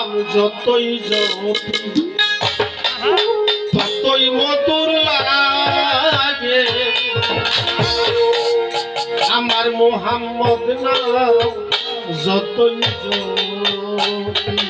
নাম যতই জপি ততই মধুর লাগে। আমার মোহাম্মদ নাম যতই জপি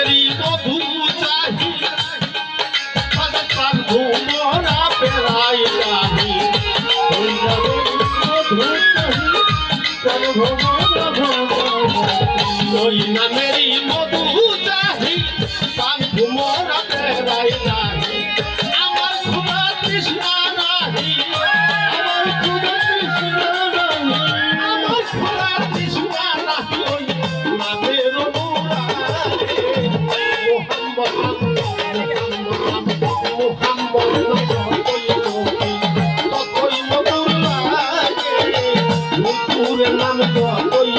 ঘুমরা পেরাই রাহি ওই চাহি পান ঘুমরা পেরাই রাহি আমার আমার তৃষ্ণা নাম তো ওই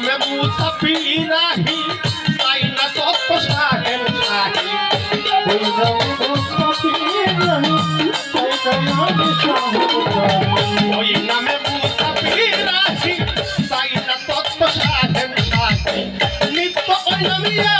নামে মুসাফি রাহি তাই না তত সাহেব সাহি ওই নামে মুসাফি রাহি তাই না তত সাহেব সাহি নিত্য ওই নামিয়া